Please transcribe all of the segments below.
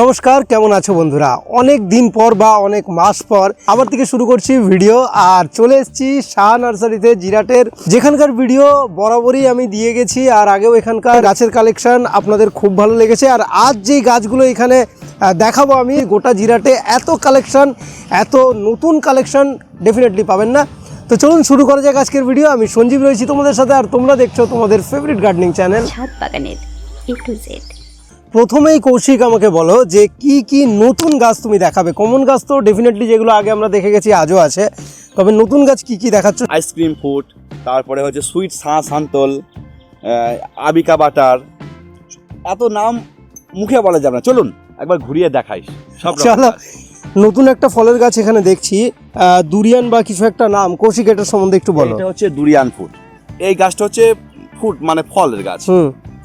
নমস্কার, কেমন আছো বন্ধুরা? অনেক দিন পর বা অনেক মাস পর আবার থেকে শুরু করছি ভিডিও, আর চলে এসেছি শাহ নার্সারিতে, জিরাটের। যেখানকার ভিডিও বরাবরই আমি দিয়ে গেছি, আর আগেও এখানকার গাছের কালেকশন আপনাদের খুব ভালো লেগেছে। আর আজ যেই গাছগুলো এখানে দেখাবো আমি, গোটা জিরাটে এত কালেকশন, এত নতুন কালেকশন ডেফিনেটলি পাবেন না। তো চলুন শুরু করা যাক আজকের ভিডিও। আমি সঞ্জীব রয়েছি তোমাদের সাথে, আর তোমরা দেখছ তোমাদের ফেভারিট গার্ডেনিং চ্যানেল ছাদ বাগানের এ টু জেড প্রথমেই কৌশিক আমাকে বলো যে কি কি নতুন গাছ তুমি দেখাবে? কমন গাছ তো ডেফিনেটলি যেগুলো আগে আমরা দেখে গেছি আজও আছে। তবে নতুন গাছ কি কি দেখাচ্ছ? আইসক্রিম ফুড তারপরে হচ্ছে সুইট সা সান্তল আবিকা বাটার। এত নাম মুখে বলা যাবে না। চলুন একবার ঘুরিয়ে দেখাই। সব চলো নতুন একটা ফলের গাছ এখানে দেখছি। দুরিয়ান বা কিছু একটা নাম। কৌশিক এটার সম্বন্ধে একটু বলো। এটা হচ্ছে দুরিয়ান ফুড এই গাছটা হচ্ছে ফুড মানে ফলের গাছ।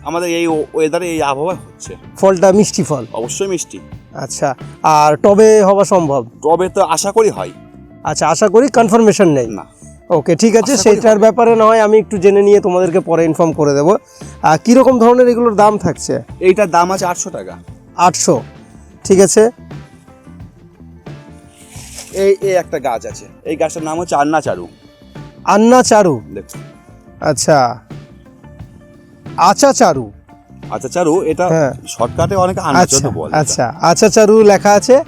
আমাদের এই ওয়েদারে এই আবহাওয়া হচ্ছে। ফলটা মিষ্টি ফল? অবশ্যই মিষ্টি। আচ্ছা আর টবে হওয়া সম্ভব? টবে তো আশা করি হয়। আচ্ছা আশা করি কনফার্মেশন নেই। না। ওকে ঠিক আছে সেইটার ব্যাপারে না হয় আমি একটু জেনে নিয়ে তোমাদেরকে পরে ইনফর্ম করে দেবো। আর কীরকম ধরনের এগুলোর দাম থাকছে? এইটার দাম আছে আটশো টাকা। আটশো। ঠিক আছে। এই এই একটা গাছ আছে। এই গাছটার নাম হচ্ছে আন্না চারু আন্না চারু আচ্ছা। আচা চারু আচ্ছা চারু এটা হ্যাঁ। শর্টকাটে অনেকে আচ্ছা বলে। আচ্ছা আচা চারু লেখা আছে।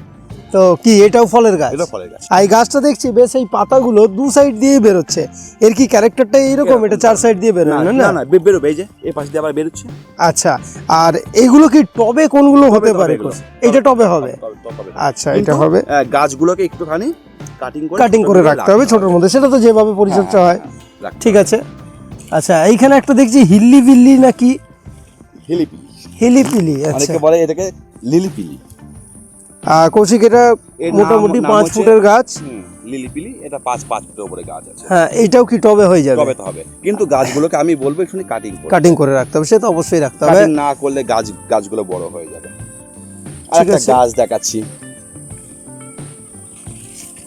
তো কি এটাও ফলের গাছ? এটা ফলের গাছ। আর এই গাছটা দেখছি বেশ এই পাতাগুলো দু সাইড দিয়ে বেরোচ্ছে। এর কি ক্যারেক্টারটা এইরকম? এটা চার সাইড দিয়ে বেরোয় না না না? না না বে- বেরোবে এই যে এই পাশ দিয়ে আবার বেরোচ্ছে। আচ্ছা আর এগুলো কি টবে কোনগুলো হতে পারে? এগুলো। এটা টবে হবে? তবে- তবে- তবে। আচ্ছা এটা কিন্তু, হবে। আহ, গাছগুলোকে একটুখানি কাটিং করে কাটিং করে রাখতে হবে ছোটোর মধ্যে। সেটা তো যেভাবে পরিচর্যা হয় ঠিক আছে। আচ্ছা এইখানে একটা দেখছি হিল্লি বিল্লি নাকি? হিলিপিলি। হিলিপিলি আচ্ছা। অনেকে বলে এটাকে লিলিপিলি। আর কৌশিক এটা এর নাম- মোটামুটি নাম পাঁচ হচ্ছে- ফুটের গাছ। হুম, লিলিপিলি এটা পাঁচ পাঁচ ফুটের উপরে গাছ আছে। হ্যাঁ এইটাও কি টবে হয়ে যাবে? তবে তো হবে। কিন্তু গাছগুলোকে আমি বলব একটুখানি কাটিং করে। কাটিং করে রাখতে হবে সে তো অবশ্যই রাখতে হবে। কাটিং না করলে গাছ গাছগুলো বড় হয়ে যাবে। আর ঠিক একটা আছে। গাছ দেখাচ্ছি।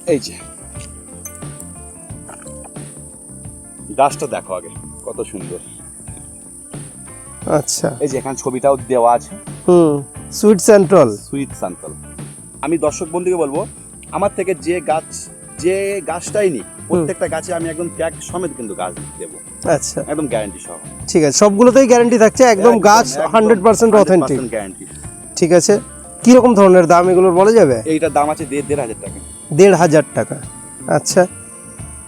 এই যে। গাছটা দেখো আগে। কত সুন্দর। আচ্ছা। এই যে এখানে ছবিটাও দেওয়া আছে। হুম সুইট সেন্ট্রাল সুইট সান্তল আমি দর্শক বন্ধুকে বলব আমার থেকে যে গাছ যে গাছটাই নিক প্রত্যেকটা গাছে আমি একদম ট্যাগ সমেত কিন্তু গাছ দেবো। আচ্ছা। একদম গ্যারান্টি সহ। ঠিক আছে সবগুলোতেই গ্যারান্টি থাকছে একদম গাছ হান্ড্রেড পার্সেন্ট অথেন্টিক গ্যারান্টি ঠিক আছে কীরকম ধরনের দাম এগুলোর বলা যাবে? এইটার দাম আছে দেড় দেড় হাজার টাকা। দেড় হাজার টাকা। আচ্ছা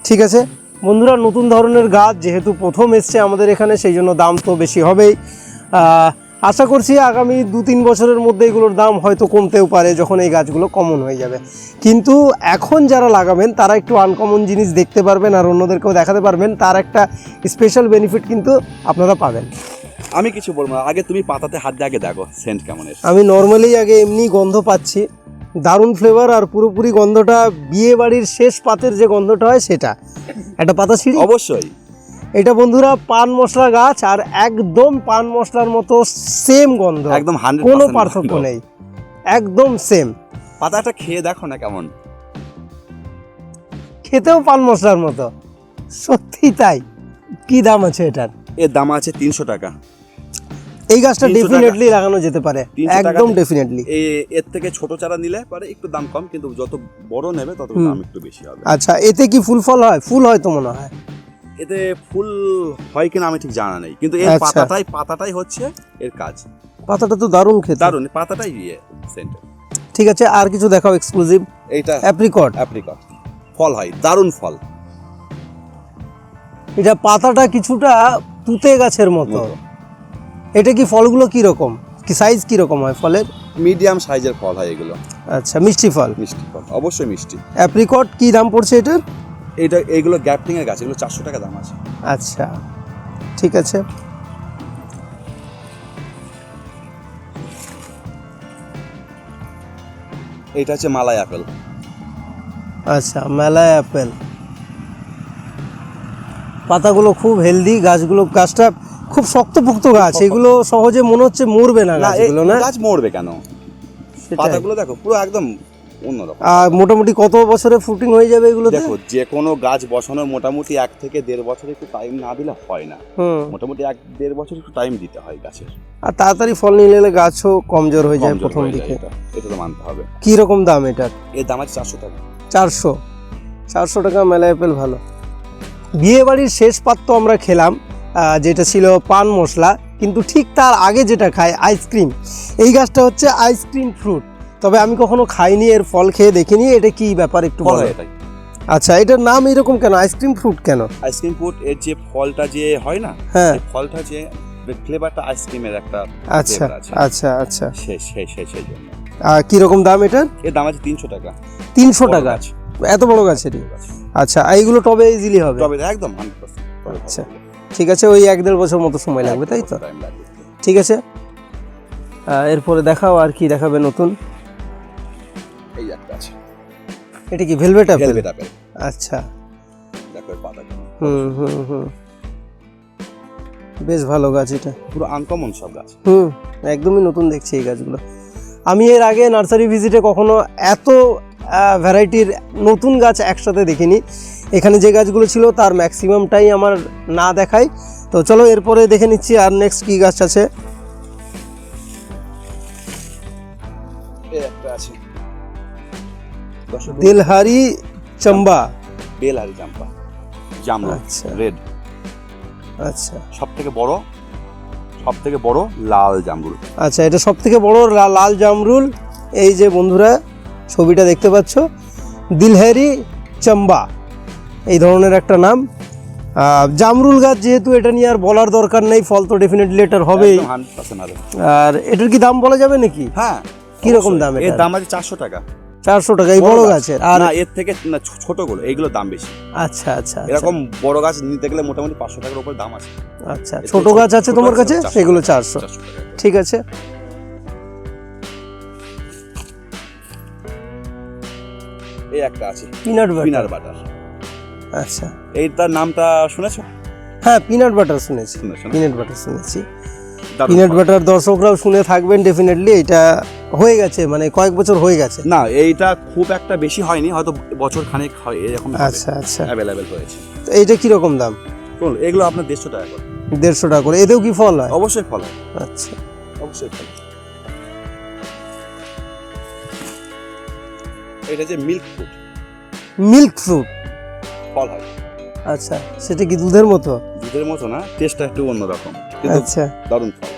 ঠিক আছে বন্ধুরা নতুন ধরনের গাছ যেহেতু প্রথম এসছে আমাদের এখানে সেই জন্য দাম তো বেশি হবেই। আশা করছি আগামী দু তিন বছরের মধ্যে এগুলোর দাম হয়তো কমতেও পারে যখন এই গাছগুলো কমন হয়ে যাবে। কিন্তু এখন যারা লাগাবেন তারা একটু আনকমন জিনিস দেখতে পারবেন আর অন্যদেরকেও দেখাতে পারবেন। তার একটা স্পেশাল বেনিফিট কিন্তু আপনারা পাবেন। আমি কিছু বলব না আগে তুমি পাতাতে হাত দিয়ে আগে দেখো সেন্ট কেমন আমি নর্মালি আগে এমনি গন্ধ পাচ্ছি। দারুণ ফ্লেভার আর পুরোপুরি গন্ধটা বিয়ে বাড়ির শেষ পাতের যে গন্ধটা হয় সেটা। একটা পাতা ছিঁড়ি অবশ্যই। এটা বন্ধুরা পান মশলা গাছ আর একদম পান মশলার মতো সেম গন্ধ। একদম কোনো পার্থক্য নেই। একদম সেম পাতাটা খেয়ে দেখো না কেমন। খেতেও পান মশলার মতো। সত্যি তাই। কি দাম আছে এটার? এর দাম আছে তিনশো টাকা। এই গাছটা 300 ডেফিনেটলি লাগানো যেতে পারে। একদম ডেফিনেটলি এর থেকে ছোট চারা নিলে পারে একটু দাম কম কিন্তু যত বড় নেবে তত দাম একটু বেশি হবে। আচ্ছা এতে কি ফুল ফল হয়? ফুল হয় তো মনে হয়। এতে ফুল হয় কিনা আমি ঠিক জানা নেই কিন্তু এর আচ্ছা। পাতাটাই পাতাটাই হচ্ছে এর কাজ। পাতাটা তো দারুণ খেতে। দারুণ পাতাটাই ইয়ে সেন্ট ঠিক আছে আর কিছু দেখাও এক্সক্লুসিভ এইটা অ্যাপ্রিকট অ্যাপ্রিকট ফল হয় দারুণ ফল। এটা পাতাটা কিছুটা তুতে গাছের মতো। এটা কি ফলগুলো কি রকম কি সাইজ কি রকম হয় ফলের? মিডিয়াম সাইজের ফল হয় এগুলো। আচ্ছা মিষ্টি ফল? মিষ্টি ফল অবশ্যই মিষ্টি। অ্যাপ্রিকট কি দাম পড়ছে এটার? এটা এইগুলো গ্যাপটিং এর গাছ এগুলো চারশো টাকা দাম আছে। আচ্ছা ঠিক আছে। এটা হচ্ছে মালাই আপেল। আচ্ছা মেলায় অ্যাপেল পাতাগুলো খুব হেলদি গাছগুলো গাছটা খুব শক্তপোক্ত গাছ এগুলো সহজে মনে হচ্ছে মরবে না গাছগুলো না? গাছ মরবে কেন? পাতাগুলো দেখো পুরো একদম অন্যরকম। আর মোটামুটি কত বছরে ফ্রুটিং হয়ে যাবে এগুলোতে? দেখো যে কোনো গাছ বসানোর মোটামুটি এক থেকে দেড় বছর একটু টাইম না দিলে হয় না। হুম। মোটামুটি এক দেড় বছর একটু টাইম দিতে হয় গাছের। আর তাড়াতাড়ি ফল নিয়ে এলে গাছও কমজোর হয়ে যায় প্রথম দিকে। এটা তো মানতে হবে। কি রকম দাম এটার? এর দাম আছে চারশো টাকা। চারশো। চারশো টাকা মেলা অ্যাপেল ভালো। বিয়ে বাড়ির শেষ পাত্র আমরা খেলাম। যেটা ছিল পান মশলা কিন্তু ঠিক তার আগে যেটা খায় আইসক্রিম। এই গাছটা হচ্ছে আইসক্রিম ফ্রুট। তবে আমি কখনো খাইনি এর ফল খেয়ে দেখিনি। এটা কি ব্যাপার একটু বলো? আচ্ছা এটার নাম এরকম কেন? আইসক্রিম ফ্রুট কেন? আইসক্রিম ফ্রুট এর যে ফলটা যে হয় না হ্যাঁ। ফলটা যে ফ্লেভারটা আইসক্রিমের একটা আচ্ছা আচ্ছা আচ্ছা। সেই সেই সেই সেই জন্য। আর কীরকম দাম এটার? এর দাম আছে তিনশো টাকা। তিনশো টাকা? এত বড় গাছেরই? আচ্ছা এইগুলো টবে ইজিলি হবে? টবে একদম হান্ড্রেড আচ্ছা। ঠিক আছে ওই এক দেড় বছর মতো সময় লাগবে তাই তো? ঠিক আছে? এরপরে দেখাও আর কি দেখাবে নতুন। এই একটা আছে। এটা কি ভেলভেট অ্যাপেল ভেলভেট আপেল আচ্ছা। দেখো পাতা হুম হুম হুম। বেশ ভালো গাছ এটা। পুরো আনকমন সব গাছ। হুম একদমই নতুন দেখছি এই গাছগুলো। আমি এর আগে নার্সারি ভিজিটে কখনো এত ভ্যারাইটির নতুন গাছ একসাথে দেখিনি। এখানে যে গাছগুলো ছিল তার ম্যাক্সিমামটাই আমার না দেখায় তো চলো এরপরে দেখে নিচ্ছি আর নেক্সট কি গাছ আছে। দিলহারি চম্বা। বেল আর জাম্পা আচ্ছা। রেড আচ্ছা। সব থেকে বড় সব থেকে বড় লাল জামরুল। আচ্ছা এটা সব থেকে বড় লাল জামরুল। এই যে বন্ধুরা ছবিটা দেখতে পাচ্ছ। দিলহারি চম্বা। এই ধরনের একটা নাম। জামরুল গাছ যেহেতু এটা নিয়ে আর বলার দরকার নেই ফল তো ডেফিনেটলি এটার হবেই। হবে। আর এটার কি দাম বলা যাবে নাকি? হ্যাঁ কীরকম। দাম এর দাম আছে চারশো টাকা। চারশো টাকা এই বড় গাছের। আর না এর থেকে না ছোটগুলো এইগুলো দাম বেশি। আচ্ছা আচ্ছা আচ্ছা, এরকম বড় গাছ নিতে গেলে মোটামুটি পাঁচশো টাকার উপর দাম আছে। আচ্ছা ছোট গাছ আছে তোমার কাছে? সেগুলো চারশো। ঠিক আছে। এই একটা আছে। পিনাট পিনার বাটার বাটার আচ্ছা। এইটার নামটা শুনেছো? হ্যাঁ পিনাট বাটার শুনেছি। পিনাট বাটার শুনেছি। পিনাট বাটার দর্শকরাও শুনে থাকবেন ডেফিনেটলি এটা হয়ে গেছে মানে কয়েক বছর হয়ে গেছে। না এইটা খুব একটা বেশি হয়নি হয়তো বছর খানেক হয় এরকম আচ্ছা আচ্ছা। অ্যাভেলেবেল হয়েছে। তো এইটা কীরকম দাম? কোন এগুলো আপনার দেড়শো টাকা করে। দেড়শো টাকা করে। এতেও কি ফল হয়? অবশ্যই ফল হয়। আচ্ছা। অবশ্যই ফল এটা যে মিল্ক ফ্রুট মিল্ক ফ্রুট। ফল হয়। আচ্ছা সেটা কি দুধের মতো? দুধের মতো না টেস্টটা একটু অন্যরকম কিন্তু আচ্ছা। দারুণ ফল।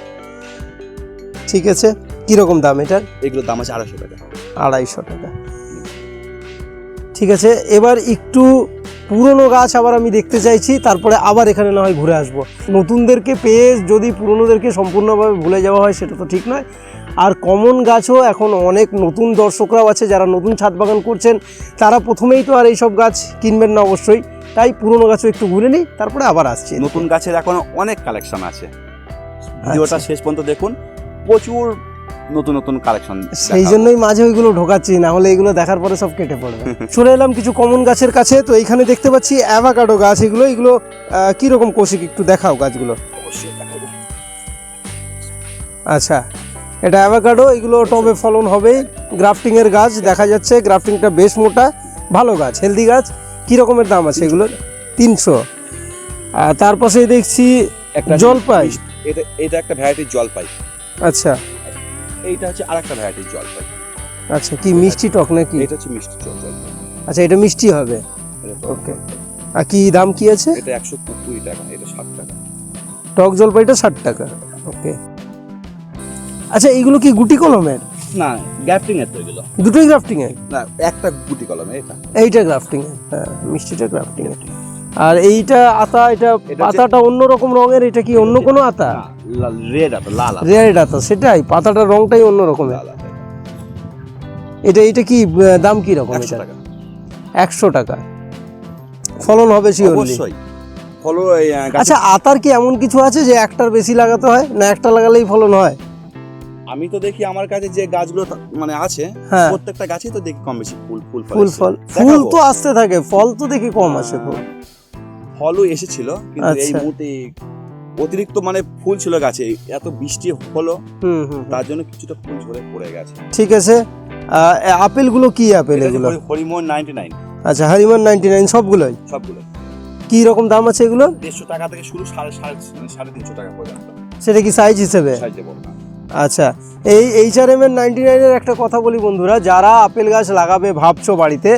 ঠিক আছে কীরকম দাম এটার? এগুলোর দাম আছে আড়াইশো টাকা। আড়াইশো টাকা। ঠিক আছে এবার একটু পুরনো গাছ আবার আমি দেখতে চাইছি তারপরে আবার এখানে না হয় ঘুরে আসব। নতুনদেরকে পেয়ে যদি পুরনোদেরকে সম্পূর্ণভাবে ভুলে যাওয়া হয় সেটা তো ঠিক নয়। আর কমন গাছও এখন অনেক নতুন দর্শকরাও আছে যারা নতুন ছাদ বাগান করছেন তারা প্রথমেই তো আর এইসব গাছ কিনবেন না অবশ্যই। তাই পুরনো গাছও একটু ঘুরে নিই তারপরে আবার আসছি। নতুন গাছের এখন অনেক কালেকশন আছে। ভিডিওটা আচ্ছা। শেষ পর্যন্ত দেখুন প্রচুর নতুন নতুন কালেকশন সেই জন্যই মাঝে ওইগুলো ঢোকাচ্ছি না হলে এগুলো দেখার পরে সব কেটে পড়বে। চলে এলাম কিছু কমন গাছের কাছে তো এইখানে দেখতে পাচ্ছি অ্যাভাকাডো গাছ এগুলো এগুলো কীরকম কৌশিক একটু দেখাও গাছগুলো। অবশ্যই আচ্ছা। এটা অ্যাভাকাডো এগুলো টবে ফলন হবে। গ্রাফটিংয়ের গাছ দেখা যাচ্ছে গ্রাফটিংটা বেশ মোটা ভালো গাছ হেলদি গাছ। কী রকমের দাম আছে এগুলো? তিনশো। আর তার পাশে দেখছি একটা জলপাই। এটা এটা একটা ভ্যারাইটির জলপাই। আচ্ছা। এইটা হচ্ছে আর একটা ভ্যারাইটির জলপাই। আচ্ছা কি মিষ্টি টক নাকি? এটা হচ্ছে মিষ্টি জল জলপাই। আচ্ছা এটা মিষ্টি হবে. জলপাই। আর কি দাম কি আছে? এটা একশো কুড়ি টাকা এটা ষাট টাকা। টক জলপাইটা ষাট টাকা। ওকে আচ্ছা এইগুলো কি গুটি কলমের? না গ্যাপটিং এর তো এগুলো। দুটোই গ্রাফটিং এর না একটা গুটি কলম এটা। এইটা গ্রাফটিং এর হ্যাঁ মিষ্টিটা গ্রাফটিং এর আর এইটা আতা এটা পাতাটা অন্য রকম রঙের এটা কি অন্য কোনো আতা? রেড আতা লাল রেয়ার আতা সেটাই পাতাটার রংটাই অন্য রকমের এটা এটা কি দাম কি রকম এটা টাকা। একশো টাকা। ফলন হবে শিওরলি অবশ্যই। ফলো এই আহ, গাছের- আচ্ছা আতার কি এমন কিছু আছে যে একটার বেশি লাগাতে হয়? না একটা লাগালেই ফলন হয়? আমি তো দেখি আমার কাছে যে গাছগুলো মানে আছে হ্যাঁ। প্রত্যেকটা গাছই তো দেখি কম বেশি ফুল ফুল ফল ফুল ফল। তো আসতে থাকে ফল তো দেখি কম আসে খুব ফলও এসেছিল কিন্তু এই আচ্ছা। মুহূর্তে অতিরিক্ত মানে ফুল ছিল গাছে এত বৃষ্টি হলো। তার জন্য কিছুটা ফুল ঝরে পড়ে গেছে। ঠিক আছে। আপেলগুলো কি আপেল এগুলো? Harimohan ninety nine. আচ্ছা হারিমান নাইনটি নাইন সবগুলোই? সবগুলো কি রকম দাম আছে এগুলো দেড়শো টাকা থেকে শুরু সাড়ে সাড়ে সাড়ে তিনশো টাকা পর্যন্ত। সেটা কি সাইজ হিসেবে? সাইজে না। আচ্ছা এই এইচ আর এম এর নাইনটি নাইনের একটা কথা বলি বন্ধুরা, যারা আপেল গাছ লাগাবে ভাবছ বাড়িতে,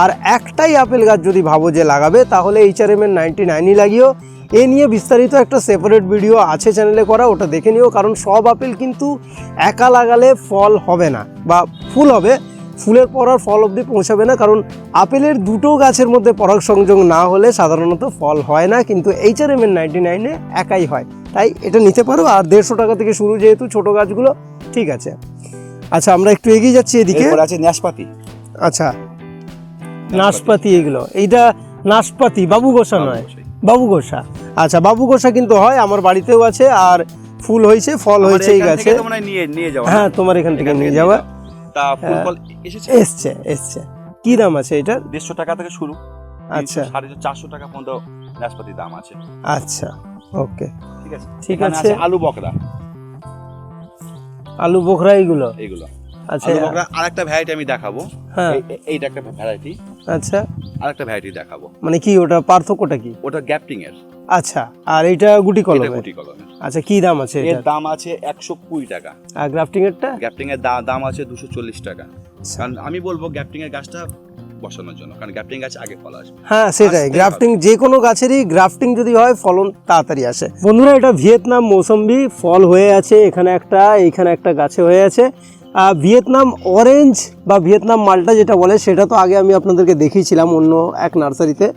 আর একটাই আপেল গাছ যদি ভাবো যে লাগাবে, তাহলে এইচ আর এম এর নাইনটি নাইনই লাগিও। এ নিয়ে বিস্তারিত একটা সেপারেট ভিডিও আছে চ্যানেলে করা, ওটা দেখে নিও, কারণ সব আপেল কিন্তু একা লাগালে ফল হবে না, বা ফুল হবে। ফুলের পর আর ফল অবধি পৌঁছাবে না কারণ আপেলের দুটো গাছের মধ্যে পরাগ সংযোগ না হলে সাধারণত ফল হয় না কিন্তু এইচ আর এম এর নাইনটি নাইনে একাই হয়। তাই এটা নিতে পারো আর দেড়শো টাকা থেকে শুরু যেহেতু ছোট গাছগুলো ঠিক আছে। আচ্ছা আমরা একটু এগিয়ে যাচ্ছি এদিকে। আছে ন্যাসপাতি আচ্ছা নাশপাতি এগুলো। এইটা নাশপাতি বাবু গোসা নয় বাবু গোসা। আচ্ছা বাবু গোসা কিন্তু হয় আমার বাড়িতেও আছে আর ফুল হয়েছে ফল হয়েছে এই গাছে। হ্যাঁ তোমার এখান থেকে নিয়ে যাওয়া। তা ফুল ফল এসেছে? এসছে এসছে। কি দাম আছে এটা? দেড়শো টাকা থেকে শুরু। আচ্ছা। সাড়ে চারশো টাকা পর্যন্ত নাশপাতি দাম আছে। আচ্ছা ওকে। ঠিক আছে। ঠিক আছে। আলু বকরা। আলু বকরা এইগুলো? এইগুলো। আচ্ছা আলু বকরা আরেকটা ভ্যারাইটি আমি দেখাবো। হ্যাঁ। এই- এই- এইটা একটা ভ্যারাইটি আচ্ছা। আরেকটা ভ্যারাইটি দেখাবো। মানে কি ওটা পার্থক্যটা কি? ওটা গ্যাপটিং এর। আচ্ছা আর এইটা গুটি এটা কলমের? গুটি কলমের। আচ্ছা কি দাম আছে এর দাম আছে একশো কুড়ি টাকা। আর গ্রাফটিং এরটা? গ্যাপটিং এর দাম আছে দুশো চল্লিশ টাকা। আচ্ছা। কারণ আমি বলব গ্যাপটিং এর গাছটা বসানোর জন্য কারণ গ্যাপটিং গাছ আগে ফল আসবে। হ্যাঁ সেটাই। গ্রাফটিং যে কোনো গাছেরই গ্রাফটিং যদি হয় ফলন তাড়াতাড়ি আসে। বন্ধুরা এটা ভিয়েতনাম মৌসম্বি ফল হয়ে আছে এখানে একটা এইখানে একটা গাছে হয়ে আছে। ভিয়েতনাম অরেঞ্জ বা ভিয়েতনাম মালটা যেটা বলে সেটা তো আগে আমি আপনাদেরকে দেখিয়েছিলাম অন্য এক নার্সারিতে।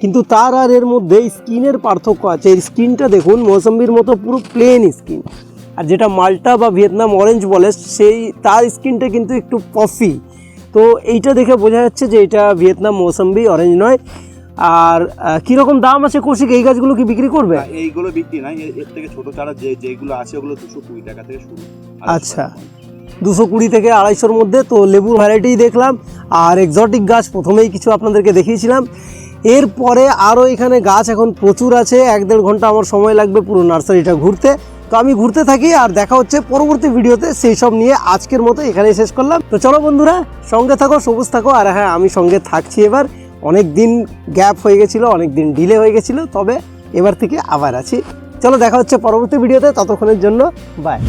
কিন্তু তার আর এর মধ্যে স্কিনের পার্থক্য আছে। এই স্কিনটা দেখুন মৌসম্বির মতো পুরো প্লেন স্কিন আর যেটা মালটা বা ভিয়েতনাম অরেঞ্জ বলে সেই তার স্কিনটা কিন্তু একটু পফি তো এইটা দেখে বোঝা যাচ্ছে যে এটা ভিয়েতনাম মৌসম্বি অরেঞ্জ নয়। আর কীরকম দাম আছে কৌশিক? এই গাছগুলো কি বিক্রি করবে? এইগুলো বিক্রি নাই। এর- এর থেকে ছোট চারা যে যেগুলো আছে ওগুলো দুশো কুড়ি টাকা থেকে শুরু। আচ্ছা। দুশো কুড়ি থেকে আড়াইশোর মধ্যে, তো লেবুর ভ্যারাইটিই দেখলাম। আর এক্সটিক গাছ প্রথমেই কিছু আপনাদেরকে দেখিয়েছিলাম। এরপরে আরও এখানে গাছ এখন প্রচুর আছে, এক দেড় ঘণ্টা আমার সময় লাগবে পুরো নার্সারিটা ঘুরতে। তো আমি ঘুরতে থাকি আর দেখা হচ্ছে পরবর্তী ভিডিওতে, সেই সব নিয়ে আজকের মতো এখানেই শেষ করলাম। তো চলো বন্ধুরা, সঙ্গে থাকো, সবুজ থাকো, আর হ্যাঁ আমি সঙ্গে থাকছি এবার। অনেক দিন গ্যাপ হয়ে গেছিল, অনেক দিন ডিলে হয়ে গেছিল, তবে এবার থেকে আবার আছি। চলো দেখা হচ্ছে পরবর্তী ভিডিওতে, ততক্ষণের জন্য বাই